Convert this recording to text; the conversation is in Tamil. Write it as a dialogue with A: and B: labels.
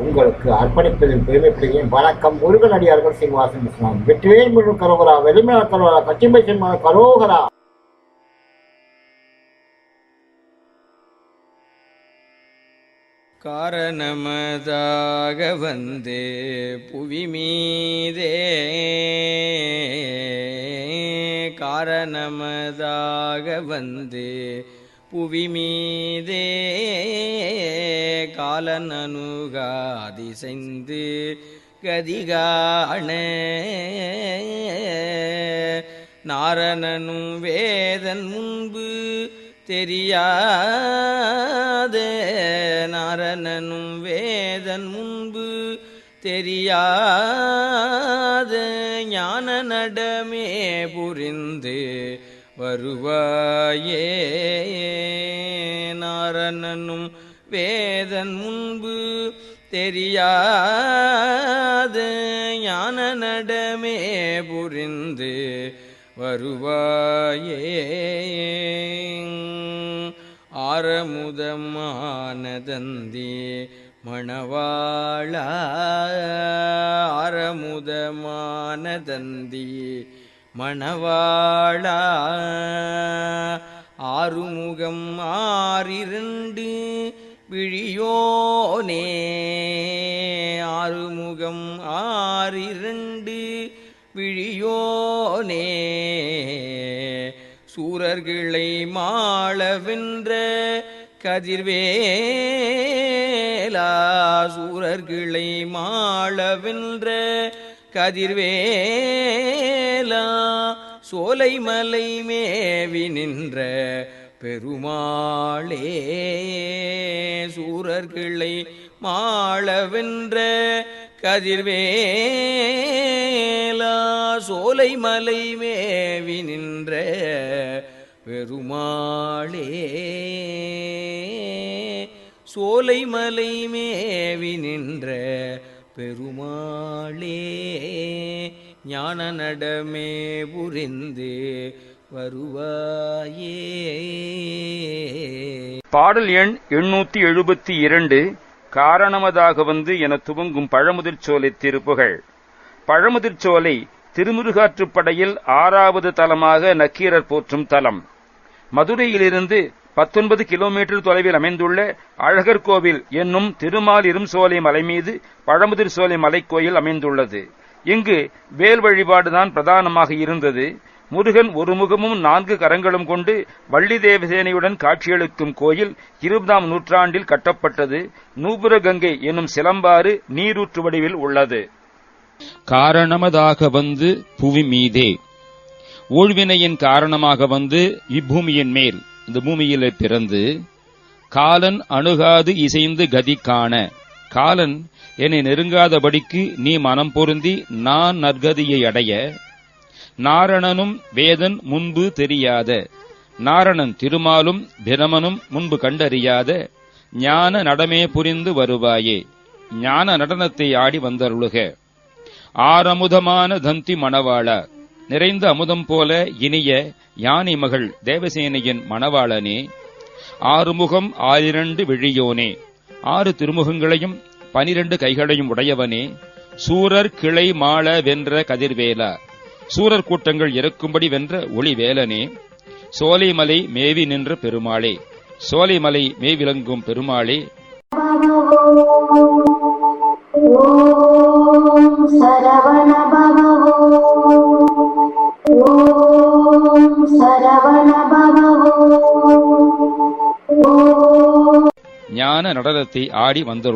A: உங்களுக்கு அர்ப்பணிப்பதில் பெருமைப்படுகிறேன். வணக்கம் முருகன் அடியார்கள் சீனிவாசன் இஸ்லாம் வெற்றிவேல் முழு கரோகரா வெளிமல கரோகரா கச்சிம்பை சின்ன கரோகரா.
B: காரணமதாக வந்து புவி மீதே காரணமதாக வந்து புவி மீதே காலனனுகாதிசைந்து கதிகாண. நாரணனும் வேதன் முன்பு தெரியாத. நாரணனும் வேதன் முன்பு தெரியாத. ஞான நடமே புரிந்து வருவாயே. நாரணனும் வேதன் முன்பு தெரியாது ஞான நடமே புரிந்து வருவாயே. ஆரமுதமானதந்தி மணவாழ ஆரமுதமானதந்தி மணவாழ ஆறுமுகம் ஆறிரண்டு விழியோனே. ஆறுமுகம் ஆறிரண்டு விழியோனே. சூரர்களை மாளவென்ற கதிர்வேலா. சூரர்களை மாளவென்ற கதிர்வேலா. சோலைமலை மேவி நின்ற பெருமாளே. சூரர்களை மாளவென்ற கதிர்வேலா சோலைமலை மேவி நின்ற பெருமாளே. சோலைமலை மேவி நின்ற பெருமாளே. ஞான நடமே புரிந்து வருவாயே.
C: பாடல் எண் எண்ணூத்தி எழுபத்தி இரண்டு காரணமதாக வந்து என துவங்கும் பழமுதிர் சோலை திருப்புகழ் பழமுதிர் சோலை திருமுருகாற்றுப்படையில் ஆறாவது தலமாக நக்கீரர் போற்றும் தலம். மதுரையிலிருந்து பத்தொன்பது கிலோமீட்டர் தொலைவில் அமைந்துள்ள அழகர் கோவில் என்னும் திருமால் இரும்சோலை மலை மீது பழமுதிர் சோலை மலைக்கோயில் அமைந்துள்ளது. இங்கு வேல் வழிபாடுதான் பிரதானமாக இருந்தது. முருகன் ஒரு முகமும் நான்கு கரங்களும் கொண்டு வள்ளி தேவசேனையுடன் காட்சியளிக்கும் கோயில் இருபதாம் நூற்றாண்டில் கட்டப்பட்டது. நூபுரகங்கை எனும் சிலம்பாறு நீரூற்று வடிவில் உள்ளது.
D: காரணமதாக வந்து புவி மீதே. ஊழ்வினையின் காரணமாக வந்து இப்பூமியின் மேல் இந்த பூமியிலே பிறந்து காலன் அணுகாது இசைந்து கதி காண. காலன் என்னை நெருங்காதபடிக்கு நீ மனம் பொருந்தி நான் நற்கதியை அடைய நாரணனும் வேதன் முன்பு தெரியாத நாரணன் திருமாலும் பிரமனும் முன்பு கண்டறியாத ஞான நடமே புரிந்து வருவாயே ஞான நடனத்தை ஆடி வந்தருளுக. ஆரமுதமான தந்தி மணவாளா நிறைந்த அமுதம் போல இனிய யானை மகள் தேவசேனையின் மணவாளனே ஆறுமுகம் ஆயிரண்டு விழியோனே. ஆறு திருமுகங்களையும் பனிரெண்டு கைகளையும் உடையவனே சூரர் கிளை மாள வென்ற கதிர்வேலா. சூரர் கூட்டங்கள் இறக்கும்படி வென்ற ஒளிவேலனே சோலைமலை மேவி நின்ற பெருமாளே சோலைமலை மேவிளங்கும் பெருமாளே.
E: ஓம் சரவண பவோ
D: நடனத்தை ஆடி வந்தருள்